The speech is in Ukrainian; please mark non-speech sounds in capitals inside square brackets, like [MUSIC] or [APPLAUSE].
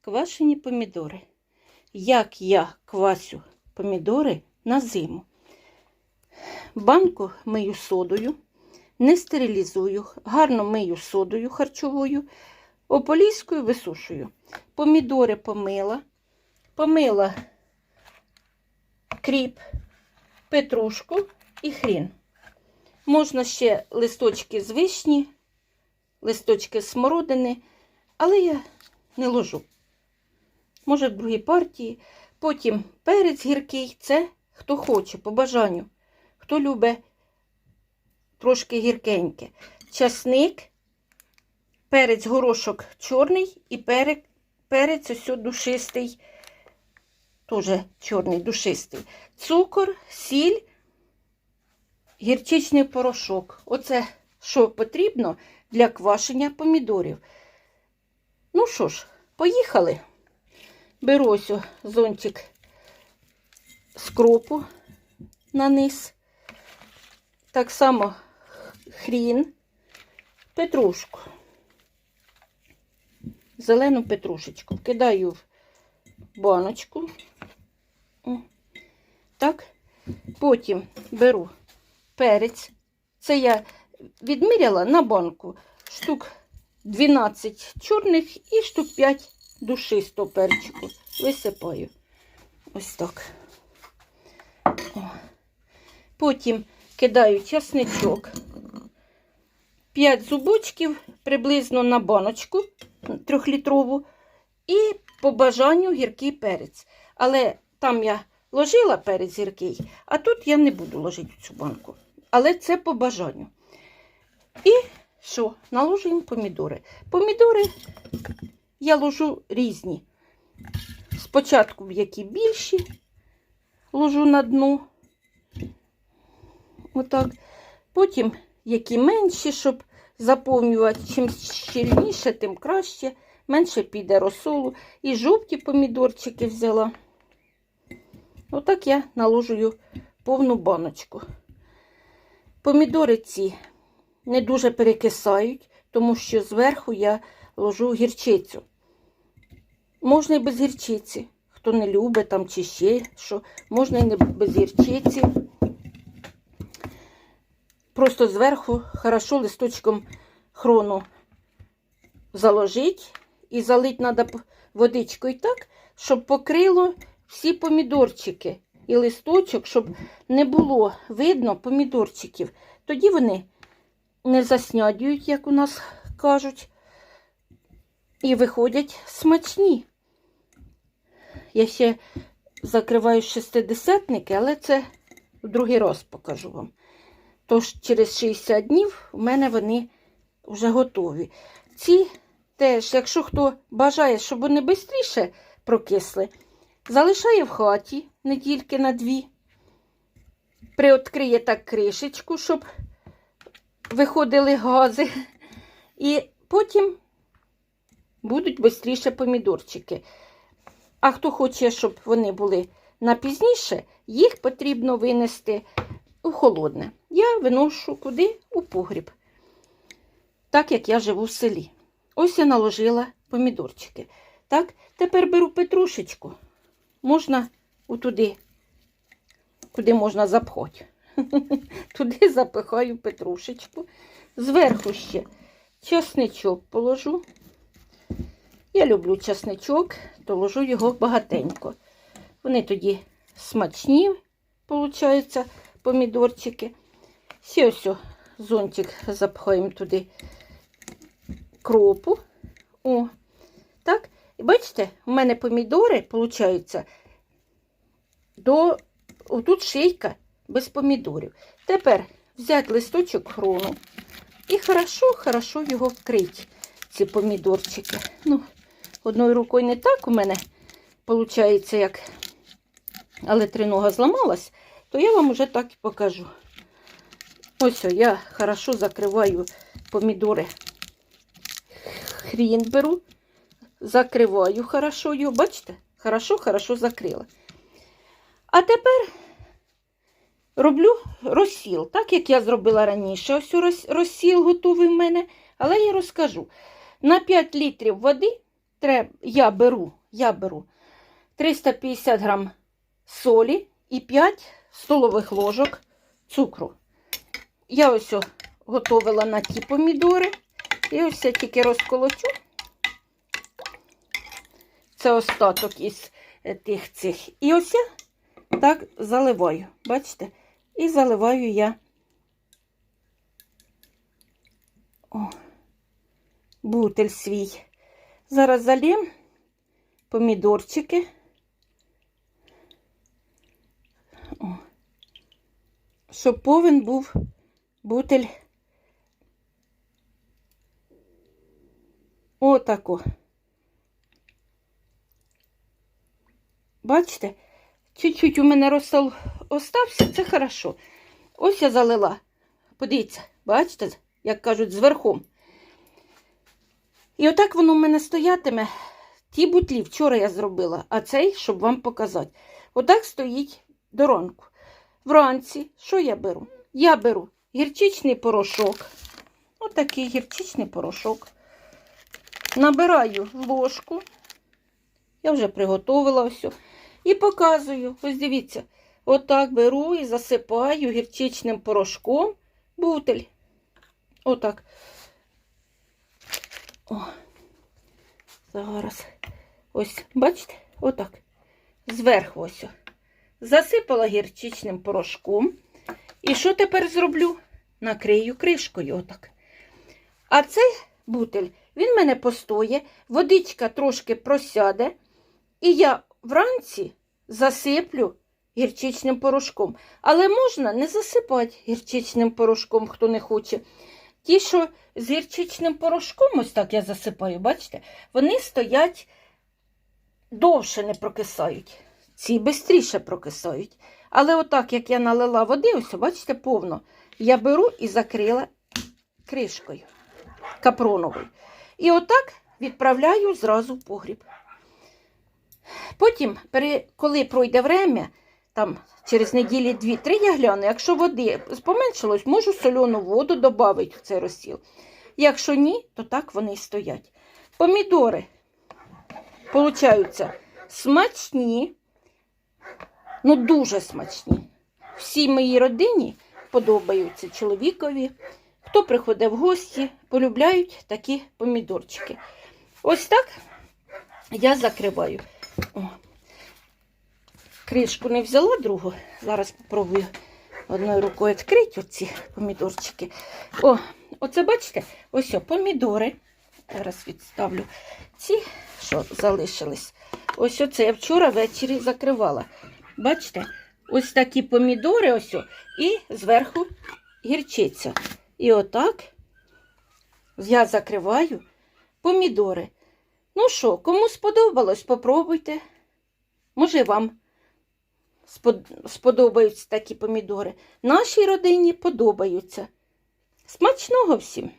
квашені помідори. Як я квасю помідори на зиму. Банку мию содою, не стерилізую, гарно мию содою харчовою, ополіскою висушую. Помідори помила, помила кріп, петрушку і хрін. Можна ще листочки з вишні, листочки з смородини, але я не ложу. Може, в другій партії. Потім перець гіркий це хто хоче, по бажанню. Хто любить трошки гіркеньке. Часник, перець горошок чорний і перець, перець ось душистий, теж чорний душистий. Цукор, сіль, гірчичний порошок. Оце що потрібно для квашення помідорів. Ну що ж, поїхали. Беру ось зонтик скропу на низ. Так само хрін, петрушку. Зелену петрушечку. Кидаю в баночку. Так. Потім беру перець. Це я відміряла на банку штук 12 чорних і штук 5 душистого перчику. Висипаю. Ось так. О. Потім кидаю часничок. 5 зубочків приблизно на баночку трьохлітрову. І по бажанню гіркий перець. Але там я ложила перець гіркий, а тут я не буду ложити цю банку. Але це по бажанню. І що? Наложуємо помідори. Помідори я ложу різні. Спочатку які більші ложу на дно. Отак. Потім які менші, щоб заповнювати. Чим щільніше, тим краще. Менше піде розсолу. І жовті помідорчики взяла. Отак я наложую повну баночку. Помідори ці не дуже перекисають, тому що зверху я ложу гірчицю. Можна і без гірчиці. Хто не любить там чи ще що, можна і не без гірчиці. Просто зверху хорошо листочком хрону заложить і залить треба водичкою так, щоб покрило всі помідорчики і листочок, щоб не було видно помідорчиків. Тоді вони не заснядюють, як у нас кажуть, і виходять смачні. Я ще закриваю шестидесятники, але це в другий раз покажу вам. Тож через 60 днів у мене вони вже готові. Ці теж, якщо хто бажає, щоб вони швидше прокисли, залишає в хаті недільки на дві. Приоткриє так кришечку, щоб виходили гази. І потім будуть швидше помідорчики. А хто хоче, щоб вони були на пізніше, їх потрібно винести у холодне. Я виношу куди? У погріб. Так як я живу в селі. Ось я наложила помідорчики. Так, тепер беру петрушечку. Можна туди, куди можна запхати. [LAUGHS] Туди запихаю петрушечку. Зверху ще часничок положу. Я люблю часничок, то ложу його багатенько. Вони тоді смачні, виходить, помідорчики. Ще ось зонтик запхаємо туди кропу. О, так. І бачите, у мене помідори, виходить, до отут шийка без помідорів. Тепер взяти листочок хрону і хорошо-хорошо його вкрити, ці помідорчики. Ну, одною рукою не так у мене виходить, як але тринога зламалась, то я вам уже так і покажу. Ось я хорошо закриваю помідори. Хрін беру, закриваю хорошо його, бачите? Хорошо-хорошо закрила. А тепер роблю розсіл, так як я зробила раніше. Ось розсіл готовий в мене, але я розкажу. На 5 літрів води Треб... Я беру, я беру 350 грам солі і 5 столових ложок цукру. Я ось о готовила на ті помідори. І ось я тільки розколочу. Це остаток із е, тих цих. І ось я так заливаю. Бачите? І заливаю я О, бутель свій. Зараз залім помідорчики. О, щоб повен був бутель. Отако. Бачите? Чуть-чуть у мене розсол остався, це хорошо. Ось я залила. Подивіться, бачите, як кажуть, зверху. І отак воно в мене стоятиме. Ті бутлі вчора я зробила, а цей, щоб вам показати. Отак стоїть до ранку. Вранці, що я беру? Я беру гірчичний порошок. Отакий гірчичний порошок. Набираю ложку. Я вже приготувала все. І показую. Ось дивіться. Отак беру і засипаю гірчичним порошком бутель. Отак. О. Зараз. Ось, бачите? Отак. Зверху ось. Засипала гірчичним порошком. І що тепер зроблю? Накрию кришкою отак. А цей бутель, він мене постоє, водичка трошки просяде, і я вранці засиплю гірчичним порошком. Але можна не засипати гірчичним порошком, хто не хоче. Ті, що з гірчичним порошком, ось так я засипаю, бачите, вони стоять довше не прокисають. Ці швидше прокисають. Але отак, як я налила води, ось, бачите, повно, я беру і закрила кришкою капроновою. І отак відправляю зразу в погріб. Потім, коли пройде время, там через неділі 2-3 я гляну, якщо води поменшилось, можу соляну воду додати в цей розсіл. Якщо ні, то так вони і стоять. Помідори получаються смачні, ну дуже смачні. Всій моїй родині подобаються чоловікові. Хто приходить в гості, полюбляють такі помідорчики. Ось так я закриваю. О. Кришку не взяла другу. Зараз спробую одною рукою відкрити оці помідорчики. О, оце бачите, ось о, помідори. Зараз відставлю ці, що залишились. Ось оце я вчора ввечері закривала. Бачите, ось такі помідори, ось о, і зверху гірчиця. І отак я закриваю помідори. Ну що, кому сподобалось, попробуйте. Може, вам сподобаються такі помідори. Нашій родині подобаються. Смачного всім!